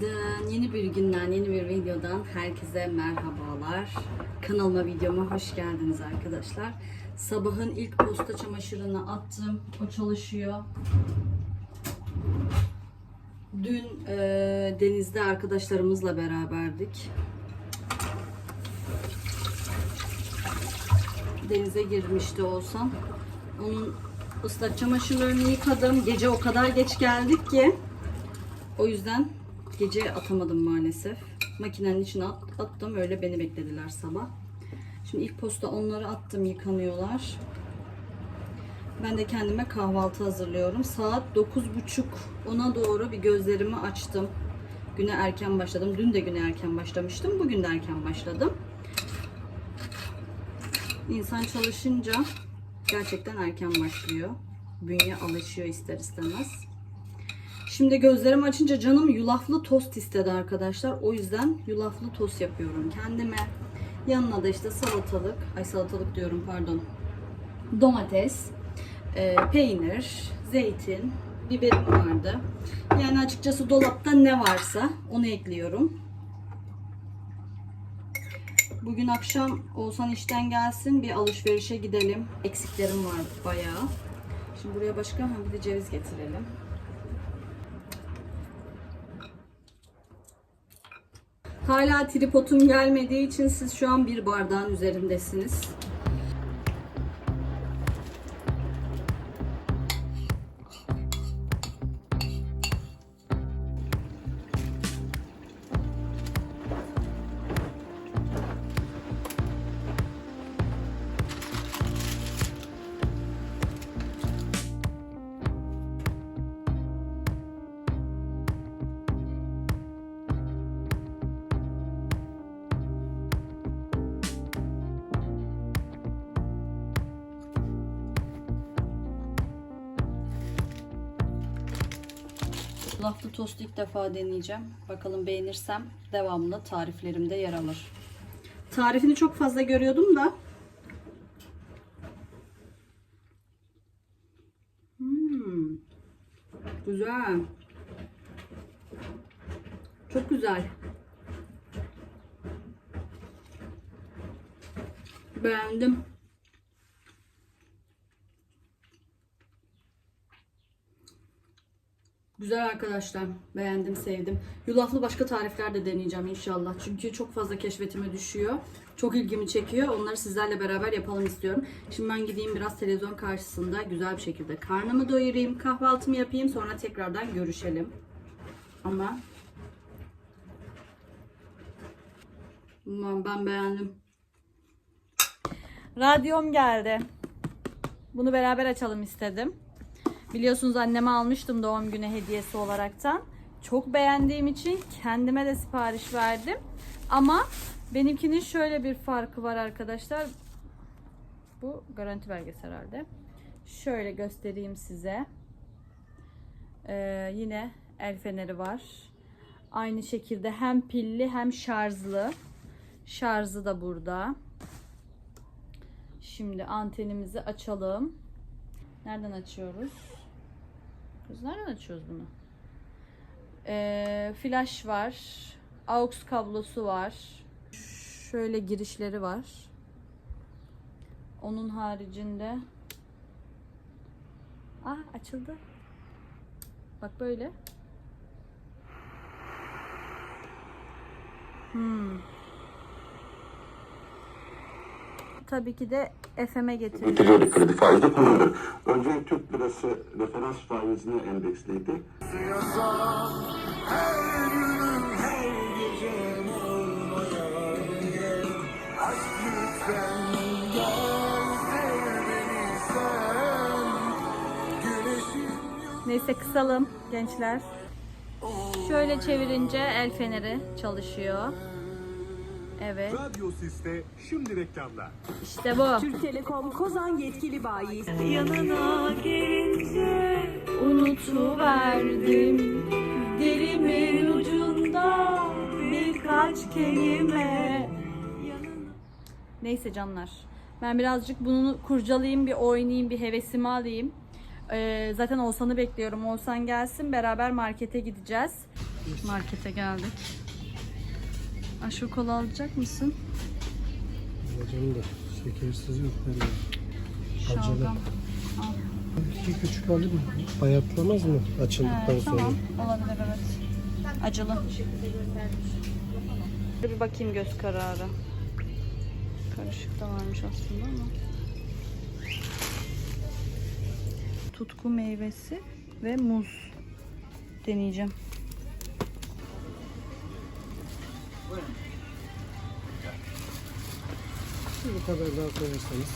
Günaydın. Yeni bir günden, yeni bir videodan herkese merhabalar. Kanalıma, videoma hoş geldiniz arkadaşlar. Sabahın ilk posta çamaşırını attım. O çalışıyor. Dün e, denizde arkadaşlarımızla beraberdik. Denize girmişti olsam. Onun ıslak çamaşırlarını yıkadım. Gece o kadar geç geldik ki o yüzden gece atamadım maalesef. Makinenin içine at- attım. Öyle beni beklediler sabah. Şimdi ilk posta onları attım yıkanıyorlar. Ben de kendime kahvaltı hazırlıyorum. Saat 9.30 ona doğru bir gözlerimi açtım. Güne erken başladım. Dün de güne erken başlamıştım. Bugün de erken başladım. İnsan çalışınca gerçekten erken başlıyor. Bünye alışıyor ister istemez. Şimdi gözlerimi açınca canım yulaflı tost istedi arkadaşlar. O yüzden yulaflı tost yapıyorum kendime. Yanına da işte salatalık, ay salatalık diyorum pardon. Domates, e, peynir, zeytin, biberim vardı. Yani açıkçası dolapta ne varsa onu ekliyorum. Bugün akşam Oğuzhan işten gelsin bir alışverişe gidelim. Eksiklerim var bayağı. Şimdi buraya başka bir de ceviz getirelim. Hala tripodum gelmediği için siz şu an bir bardağın üzerindesiniz. Laflı tost ilk defa deneyeceğim. Bakalım beğenirsem devamlı tariflerimde yer alır. Tarifini çok fazla görüyordum da. Hmm. Güzel. Çok güzel. Beğendim. Güzel arkadaşlar. Beğendim, sevdim. Yulaflı başka tarifler de deneyeceğim inşallah. Çünkü çok fazla keşfetime düşüyor. Çok ilgimi çekiyor. Onları sizlerle beraber yapalım istiyorum. Şimdi ben gideyim biraz televizyon karşısında güzel bir şekilde karnımı doyurayım, kahvaltımı yapayım. Sonra tekrardan görüşelim. Ama ben beğendim. Radyom geldi. Bunu beraber açalım istedim. Biliyorsunuz anneme almıştım doğum günü hediyesi olaraktan. Çok beğendiğim için kendime de sipariş verdim. Ama benimkinin şöyle bir farkı var arkadaşlar. Bu garanti belgesi herhalde. Şöyle göstereyim size. Ee, yine el feneri var. Aynı şekilde hem pilli hem şarjlı. Şarjı da burada. Şimdi antenimizi açalım. Nereden açıyoruz? Biz nereden açıyoruz bunu? Ee, flash var. AUX kablosu var. Şöyle girişleri var. Onun haricinde Ah açıldı. Bak böyle. Hmm. Tabii ki de FM'e getiriyor. Getiriyordu kredi faizi kullanılır. Önce Türk lirası referans faizine endeksliydi. Neyse kısalım gençler. Şöyle çevirince el feneri çalışıyor. Evet Radyo Sis'te şimdi reklamlar. işte bu. Türk Telekom Kozan yetkili bayisi. Yanına gelince unutuverdim Dilimin ucunda birkaç kelime Neyse canlar. Ben birazcık bunu kurcalayayım, bir oynayayım, bir hevesimi alayım. Ee, zaten Oğuzhan'ı bekliyorum. Oğuzhan gelsin, beraber markete gideceğiz. Markete geldik. Aşı kola alacak mısın? Canım da şekersiz yok. Acele. Şalgam. İki küçük alayım mı? Bayatlamaz mı açıldıktan Ee, sonra? tamam. Olabilir evet. Acılı. Bir bakayım göz kararı. Karışık da varmış aslında ama. Tutku meyvesi ve muz deneyeceğim. Kadar daha koyarsanız.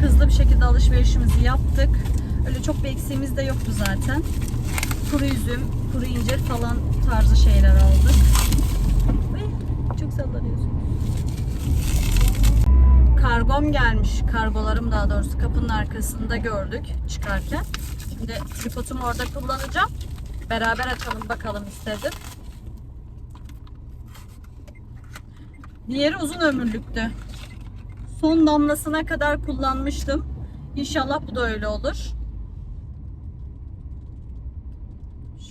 Hızlı bir şekilde alışverişimizi yaptık. Öyle çok bir eksiğimiz de yoktu zaten. Kuru üzüm, kuru incir falan tarzı şeyler aldık. Çok sallanıyorsun. Kargom gelmiş. Kargolarım daha doğrusu kapının arkasında gördük çıkarken. Şimdi tripodumu orada kullanacağım. Beraber açalım bakalım istedim. Diğeri uzun ömürlüktü. Son damlasına kadar kullanmıştım. İnşallah bu da öyle olur.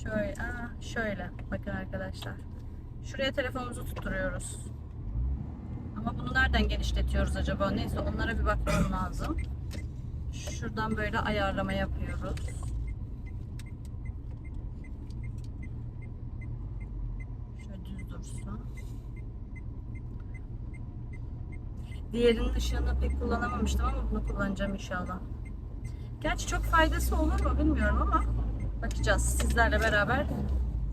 Şöyle, şöyle. Bakın arkadaşlar. Şuraya telefonumuzu tutturuyoruz. Ama bunu nereden genişletiyoruz acaba? Neyse onlara bir bakmam lazım. Şuradan böyle ayarlama yapıyoruz. Diğerinin ışığını pek kullanamamıştım ama bunu kullanacağım inşallah. Gerçi çok faydası olur mu bilmiyorum ama bakacağız. Sizlerle beraber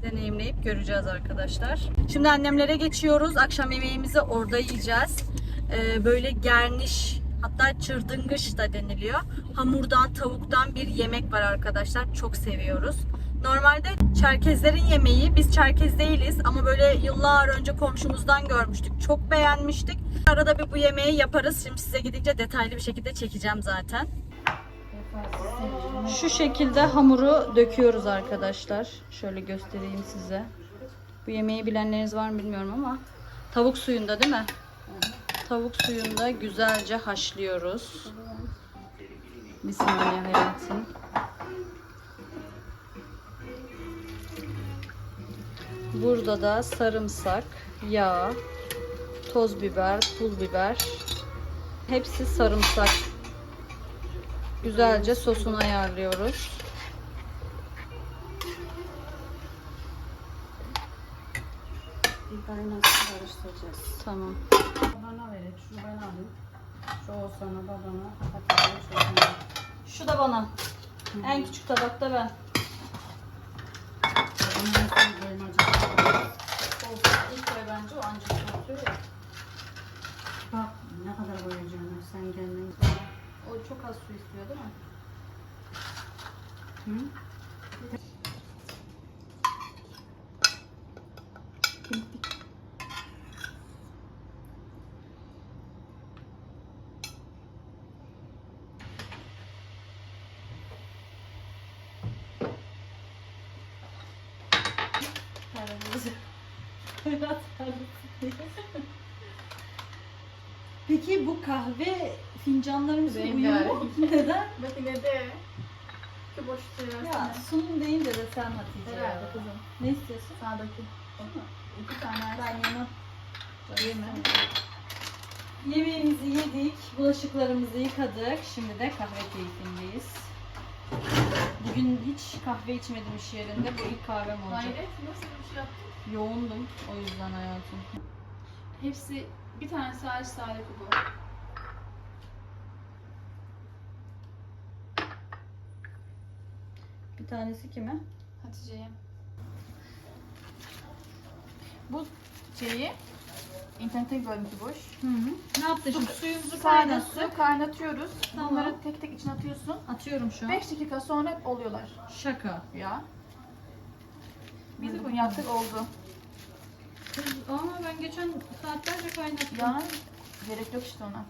deneyimleyip göreceğiz arkadaşlar. Şimdi annemlere geçiyoruz. Akşam yemeğimizi orada yiyeceğiz. Ee, böyle gerniş hatta çırdıngış da deniliyor. Hamurdan, tavuktan bir yemek var arkadaşlar. Çok seviyoruz. Normalde Çerkezlerin yemeği, biz Çerkez değiliz ama böyle yıllar önce komşumuzdan görmüştük. Çok beğenmiştik. Arada bir bu yemeği yaparız. Şimdi size gidince detaylı bir şekilde çekeceğim zaten. Şu şekilde hamuru döküyoruz arkadaşlar. Şöyle göstereyim size. Bu yemeği bilenleriniz var mı bilmiyorum ama tavuk suyunda değil mi? Tavuk suyunda güzelce haşlıyoruz. Bismillahirrahmanirrahim. Burada da sarımsak, yağ, toz biber, pul biber. Hepsi sarımsak. Güzelce sosunu ayarlıyoruz. Bir kaynasın karıştıracağız. Tamam. Bana verin, şunu ben alayım. Şu olsana babana, Hatice'ye. Şu da bana. En küçük tabakta ben. Olsun. İlk koy bence o ancak ya. Bak ne kadar koyacağını sen kendin. O çok az su istiyor değil mi? Hı? Peki bu kahve fincanlarımız uyuyor mu? Neden? Makinede. Şu boş duruyor. Ya sunum deyince de sen Hatice ya. Herhalde kızım. Ne istiyorsun? Sağdaki. İki tane Ben yemem. Yemem. Yemeğimizi yedik, bulaşıklarımızı yıkadık. Şimdi de kahve keyfindeyiz. Bugün hiç kahve içmedim iş yerinde. Bu ilk kahvem olacak. Hayret nasıl bir şey yaptın? Yoğundum o yüzden hayatım. Hepsi bir tanesi ağaç tarifi bu. Bir tanesi kime? Hatice'ye. Bu şeyi internette gördüm ki boş. Hı hı. Ne yaptın şimdi? Suyumuzu kaynattık. su kaynatıyoruz. Tamam. Bunları tek tek içine atıyorsun. Atıyorum şu an. 5 dakika sonra oluyorlar. Şaka. Ya. Biz bunu yaptık oldu. Kız, Ama ben geçen saatlerce kaynattım. Ya gerek yok işte ona.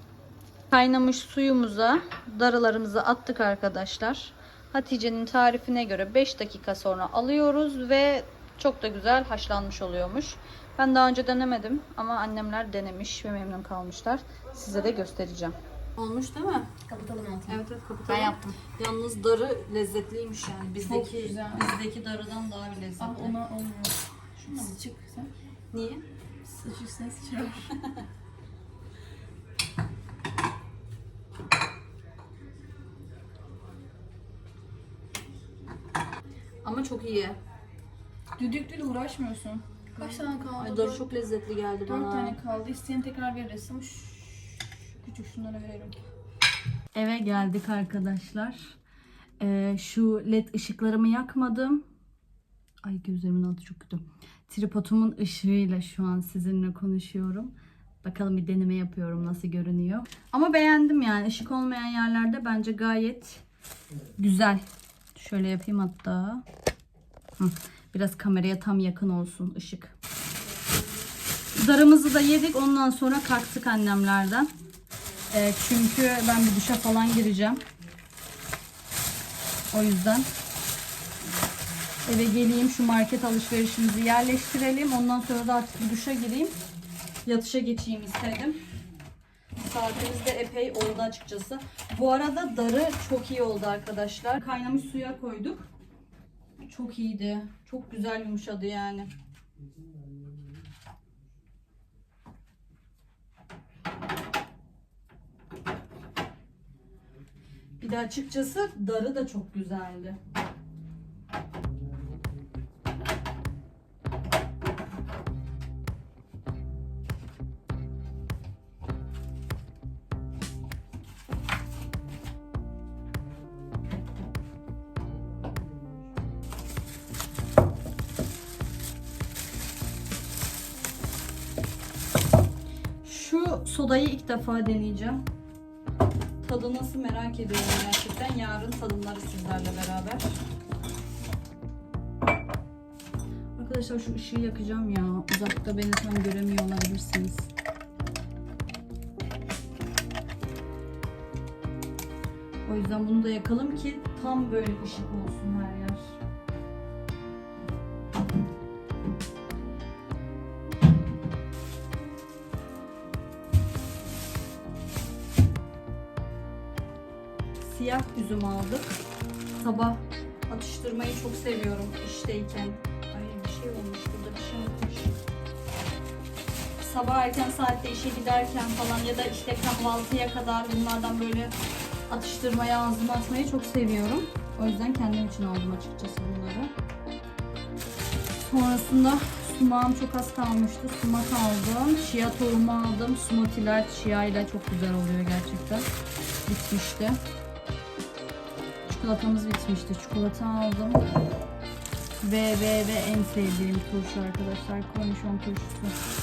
Kaynamış suyumuza darılarımızı attık arkadaşlar. Hatice'nin tarifine göre 5 dakika sonra alıyoruz ve çok da güzel haşlanmış oluyormuş. Ben daha önce denemedim ama annemler denemiş ve memnun kalmışlar. Size de göstereceğim. Olmuş değil mi? Kapatalım altını. Evet evet kapatalım. Ben yaptım. Yalnız darı lezzetliymiş yani. Bizdeki güzel. bizdeki darıdan daha bir lezzetli. Ama ona olmuyor. Şundan mı çık sen? Niye? Sıç üstüne sıçrar. Ama çok iyi. Düdüklüyle uğraşmıyorsun. Kaç tane kaldı? Ay Dört- çok lezzetli geldi bana. tane kaldı. İsteyen tekrar veririz ama şu küçük şunlara verelim. Eve geldik arkadaşlar. Ee, şu led ışıklarımı yakmadım. Ay gözlerimin altı çok kötü. Tripodumun ışığıyla şu an sizinle konuşuyorum. Bakalım bir deneme yapıyorum nasıl görünüyor. Ama beğendim yani. Işık olmayan yerlerde bence gayet güzel. Şöyle yapayım hatta. Hı, Biraz kameraya tam yakın olsun ışık. Darımızı da yedik. Ondan sonra kalktık annemlerden. Ee, çünkü ben bir duşa falan gireceğim. O yüzden eve geleyim şu market alışverişimizi yerleştirelim. Ondan sonra da artık bir duşa gireyim. Yatışa geçeyim istedim. Saatimiz de epey oldu açıkçası. Bu arada darı çok iyi oldu arkadaşlar. Kaynamış suya koyduk. Çok iyiydi. Çok güzel yumuşadı yani. Bir de açıkçası darı da çok güzeldi. Sodayı ilk defa deneyeceğim. Tadı nasıl merak ediyorum gerçekten. Yarın tadımları sizlerle beraber. Arkadaşlar şu ışığı yakacağım ya. Uzakta beni tam göremiyor olabilirsiniz. O yüzden bunu da yakalım ki tam böyle ışık olsun her yer. Aldık. Sabah atıştırmayı çok seviyorum işteyken. Ay bir şey olmuş burada bir şey olmuş. Sabah erken saatte işe giderken falan ya da işte kahvaltıya kadar bunlardan böyle atıştırmaya ağzıma atmayı çok seviyorum. O yüzden kendim için aldım açıkçası bunları. Sonrasında sumağım çok az kalmıştı. Sumak aldım. Chia tohumu aldım. Smoothiler chia ile çok güzel oluyor gerçekten. Bitmişti. Çikolatamız bitmişti. Çikolata aldım. Ve ve ve en sevdiğim turşu arkadaşlar. Kornişon turşusu.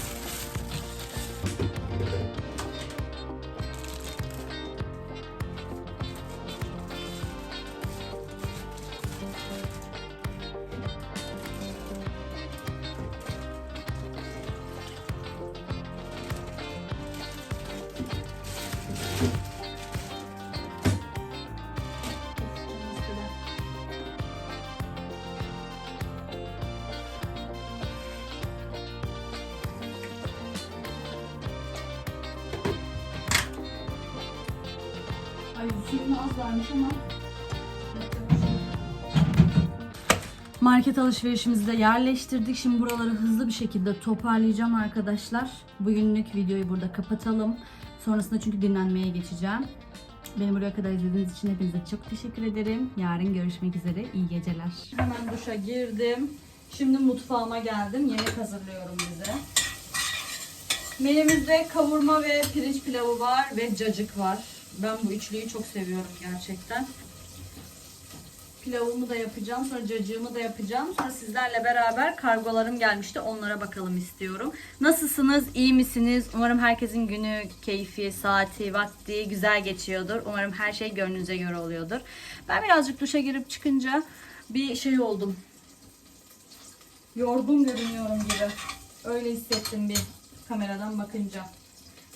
Market alışverişimizi de yerleştirdik. Şimdi buraları hızlı bir şekilde toparlayacağım arkadaşlar. Bugünlük videoyu burada kapatalım. Sonrasında çünkü dinlenmeye geçeceğim. Beni buraya kadar izlediğiniz için hepinize çok teşekkür ederim. Yarın görüşmek üzere. İyi geceler. Hemen duşa girdim. Şimdi mutfağıma geldim. Yemek hazırlıyorum bize. Menümüzde kavurma ve pirinç pilavı var ve cacık var. Ben bu üçlüyü çok seviyorum gerçekten. Pilavımı da yapacağım. Sonra cacığımı da yapacağım. Sonra sizlerle beraber kargolarım gelmişti. Onlara bakalım istiyorum. Nasılsınız? İyi misiniz? Umarım herkesin günü, keyfi, saati, vakti güzel geçiyordur. Umarım her şey gönlünüze göre oluyordur. Ben birazcık duşa girip çıkınca bir şey oldum. Yorgun görünüyorum gibi. Öyle hissettim bir kameradan bakınca.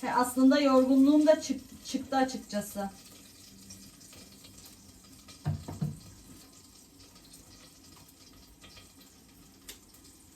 He, aslında yorgunluğum da çık- çıktı açıkçası.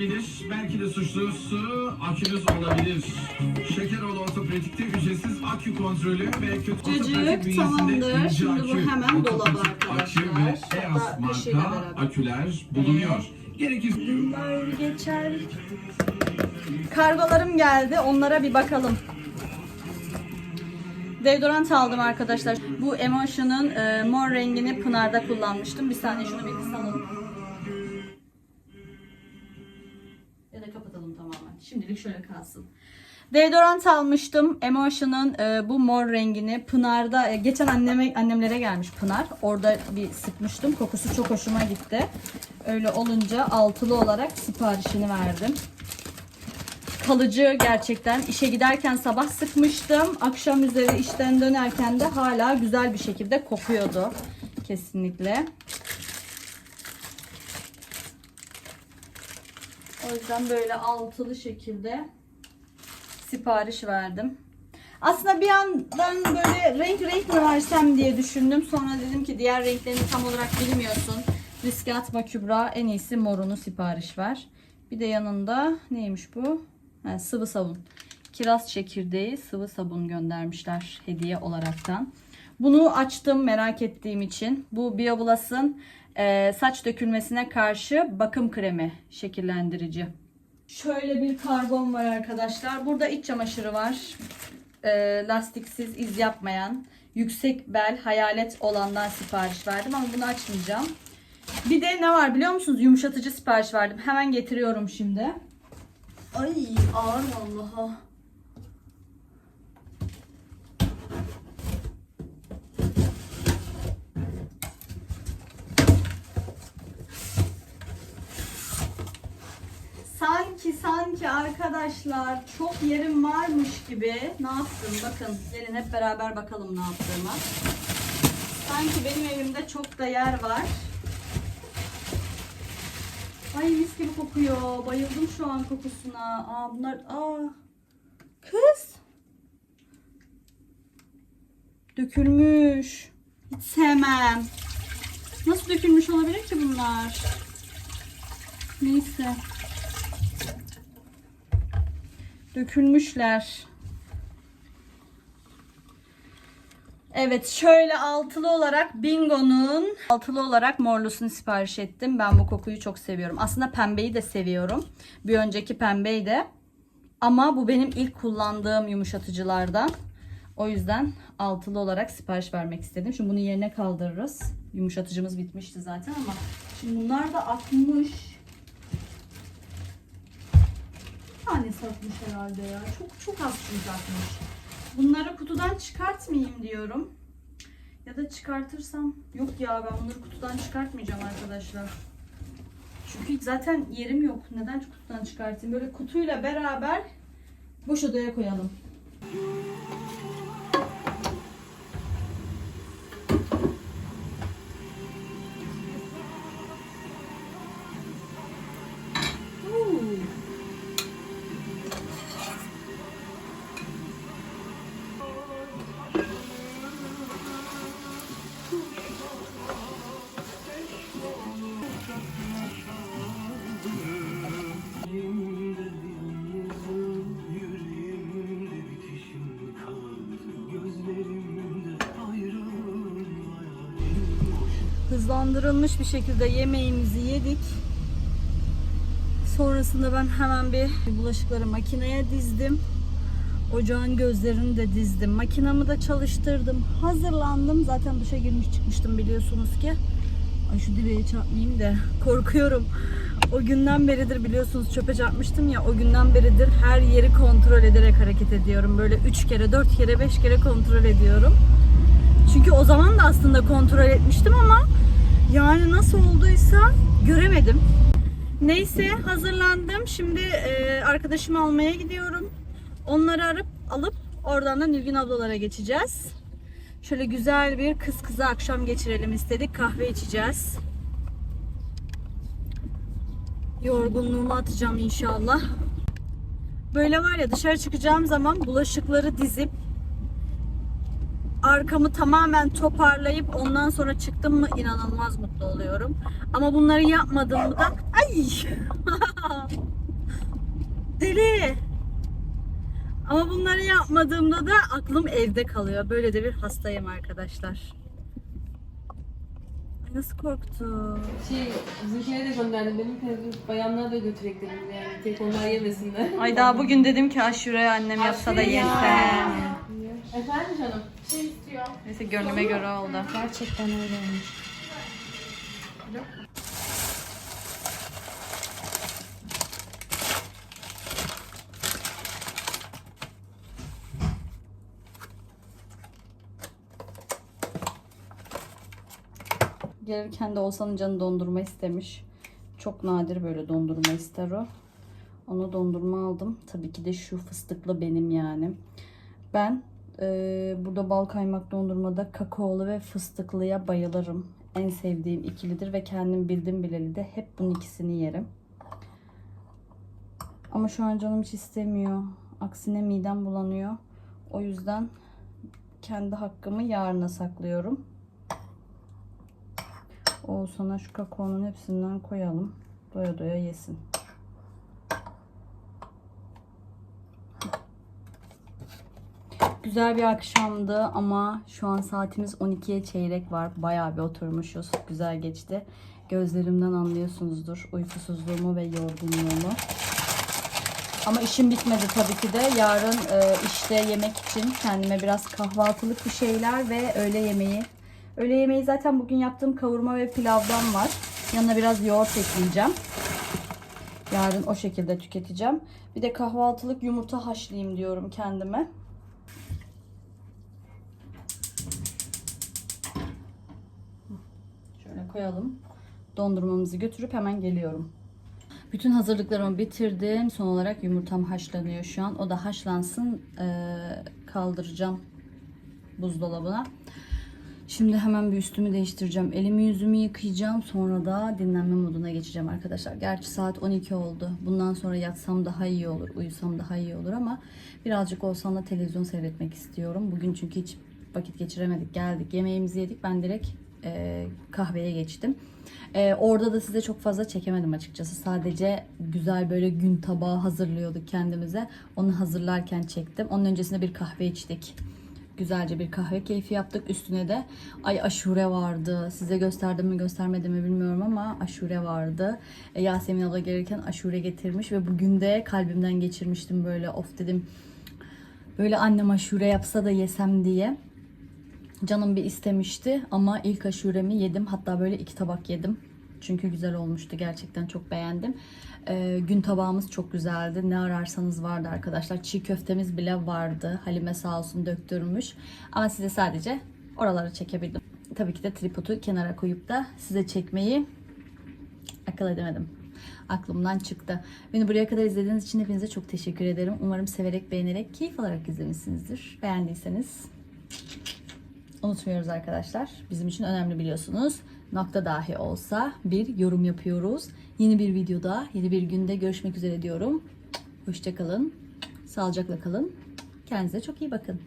çalışmayabilir. Belki de suçlusu akünüz olabilir. Şekeroğlu Ortopetik'te ücretsiz akü kontrolü ve kötü Cacık ortopedik bünyesinde tamamdır. ince Şimdi bu akü, hemen dolaba. Akü ve EAS marka beraber. aküler bulunuyor. Gerekirse Günler geçer. Kargolarım geldi. Onlara bir bakalım. Deodorant aldım arkadaşlar. Bu Emotion'un e, mor rengini Pınar'da kullanmıştım. Bir saniye şunu bir kısalım. Şimdilik şöyle kalsın. Deodorant almıştım. Emotion'un e, bu mor rengini Pınar'da e, geçen anneme annemlere gelmiş Pınar. Orada bir sıkmıştım. Kokusu çok hoşuma gitti. Öyle olunca altılı olarak siparişini verdim. Kalıcı gerçekten. İşe giderken sabah sıkmıştım. Akşam üzeri işten dönerken de hala güzel bir şekilde kokuyordu. Kesinlikle. O yüzden böyle altılı şekilde sipariş verdim. Aslında bir yandan böyle renk renk mi versem diye düşündüm. Sonra dedim ki diğer renklerini tam olarak bilmiyorsun. Riske atma Kübra. En iyisi morunu sipariş ver. Bir de yanında neymiş bu? Ha, sıvı sabun. Kiraz çekirdeği sıvı sabun göndermişler hediye olaraktan. Bunu açtım merak ettiğim için. Bu Bioblast'ın e, saç dökülmesine karşı bakım kremi şekillendirici. Şöyle bir kargom var arkadaşlar. Burada iç çamaşırı var. E, lastiksiz iz yapmayan, yüksek bel, hayalet olandan sipariş verdim ama bunu açmayacağım. Bir de ne var biliyor musunuz? Yumuşatıcı sipariş verdim. Hemen getiriyorum şimdi. Ay ağır vallahi. Sanki sanki arkadaşlar çok yerim varmış gibi ne yaptım bakın gelin hep beraber bakalım ne yaptığıma. Sanki benim evimde çok da yer var. Ay mis gibi kokuyor. Bayıldım şu an kokusuna. Aa bunlar aa kız. Dökülmüş. Hiç sevmem. Nasıl dökülmüş olabilir ki bunlar? Neyse. Dökülmüşler. Evet şöyle altılı olarak Bingo'nun altılı olarak morlusunu sipariş ettim. Ben bu kokuyu çok seviyorum. Aslında pembeyi de seviyorum. Bir önceki pembeyi de. Ama bu benim ilk kullandığım yumuşatıcılardan. O yüzden altılı olarak sipariş vermek istedim. Şimdi bunu yerine kaldırırız. Yumuşatıcımız bitmişti zaten ama şimdi bunlar da akmış. Bir tane satmış herhalde ya. Çok çok az çünkü atmış. Bunları kutudan çıkartmayayım diyorum. Ya da çıkartırsam yok ya ben bunları kutudan çıkartmayacağım arkadaşlar. Çünkü zaten yerim yok. Neden kutudan çıkartayım? Böyle kutuyla beraber boş odaya koyalım. Hızlandırılmış bir şekilde yemeğimizi yedik. Sonrasında ben hemen bir bulaşıkları makineye dizdim. Ocağın gözlerini de dizdim. Makinamı da çalıştırdım. Hazırlandım. Zaten duşa girmiş çıkmıştım biliyorsunuz ki. Ay şu direğe çarpmayayım da korkuyorum. O günden beridir biliyorsunuz çöpe çarpmıştım ya o günden beridir her yeri kontrol ederek hareket ediyorum. Böyle 3 kere, 4 kere, 5 kere kontrol ediyorum. Çünkü o zaman da aslında kontrol etmiştim ama yani nasıl olduysa göremedim. Neyse hazırlandım. Şimdi e, arkadaşımı almaya gidiyorum. Onları arıp alıp oradan da Nilgün ablalara geçeceğiz. Şöyle güzel bir kız kıza akşam geçirelim istedik. Kahve içeceğiz. Yorgunluğumu atacağım inşallah. Böyle var ya dışarı çıkacağım zaman bulaşıkları dizip arkamı tamamen toparlayıp ondan sonra çıktım mı inanılmaz mutlu oluyorum. Ama bunları yapmadım mı da ay deli. Ama bunları yapmadığımda da aklım evde kalıyor. Böyle de bir hastayım arkadaşlar. Ay nasıl korktu. Şey, bizimkilere de gönderdim. Benim kızım bayanlara da götürek dedim yani. Tek onlar yemesinler. Ay daha bugün dedim ki aşure annem yapsa da yesem. Efendim canım? Şey istiyor. Neyse gönlüme göre oldu. Gerçekten öyle olmuş. Gelirken de Oğuzhan'ın canı dondurma istemiş. Çok nadir böyle dondurma ister o. Ona dondurma aldım. Tabii ki de şu fıstıklı benim yani. Ben eee, burada bal kaymak dondurmada kakaolu ve fıstıklıya bayılırım. En sevdiğim ikilidir ve kendim bildim bileli de hep bunun ikisini yerim. Ama şu an canım hiç istemiyor. Aksine midem bulanıyor. O yüzden kendi hakkımı yarına saklıyorum. O sana şu kakaonun hepsinden koyalım. Doya doya yesin. Güzel bir akşamdı ama şu an saatimiz 12'ye çeyrek var. Bayağı bir oturmuşuz. Güzel geçti. Gözlerimden anlıyorsunuzdur uykusuzluğumu ve yorgunluğumu. Ama işim bitmedi tabii ki de. Yarın e, işte yemek için kendime biraz kahvaltılık bir şeyler ve öğle yemeği. Öğle yemeği zaten bugün yaptığım kavurma ve pilavdan var. Yanına biraz yoğurt ekleyeceğim. Yarın o şekilde tüketeceğim. Bir de kahvaltılık yumurta haşlayayım diyorum kendime. Şöyle koyalım. Dondurmamızı götürüp hemen geliyorum. Bütün hazırlıklarımı bitirdim. Son olarak yumurtam haşlanıyor şu an. O da haşlansın. Ee, kaldıracağım buzdolabına. Şimdi hemen bir üstümü değiştireceğim. Elimi yüzümü yıkayacağım. Sonra da dinlenme moduna geçeceğim arkadaşlar. Gerçi saat 12 oldu. Bundan sonra yatsam daha iyi olur. Uyusam daha iyi olur ama birazcık olsam da televizyon seyretmek istiyorum. Bugün çünkü hiç vakit geçiremedik. Geldik yemeğimizi yedik. Ben direkt e, kahveye geçtim. E, orada da size çok fazla çekemedim açıkçası. Sadece güzel böyle gün tabağı hazırlıyorduk kendimize. Onu hazırlarken çektim. Onun öncesinde bir kahve içtik. Güzelce bir kahve keyfi yaptık. Üstüne de ay aşure vardı. Size gösterdim mi göstermedim mi bilmiyorum ama aşure vardı. E, Yasemin abla gelirken aşure getirmiş ve bugün de kalbimden geçirmiştim böyle of dedim. Böyle annem aşure yapsa da yesem diye. Canım bir istemişti ama ilk aşuremi yedim. Hatta böyle iki tabak yedim. Çünkü güzel olmuştu. Gerçekten çok beğendim. Ee, gün tabağımız çok güzeldi. Ne ararsanız vardı arkadaşlar. Çiğ köftemiz bile vardı. Halime sağ olsun döktürmüş. Ama size sadece oraları çekebildim. Tabii ki de tripodu kenara koyup da size çekmeyi akıl edemedim. Aklımdan çıktı. Beni buraya kadar izlediğiniz için hepinize çok teşekkür ederim. Umarım severek, beğenerek, keyif alarak izlemişsinizdir. Beğendiyseniz unutmuyoruz arkadaşlar. Bizim için önemli biliyorsunuz. Nokta dahi olsa bir yorum yapıyoruz. Yeni bir videoda, yeni bir günde görüşmek üzere diyorum. Hoşçakalın. Sağlıcakla kalın. Kendinize çok iyi bakın.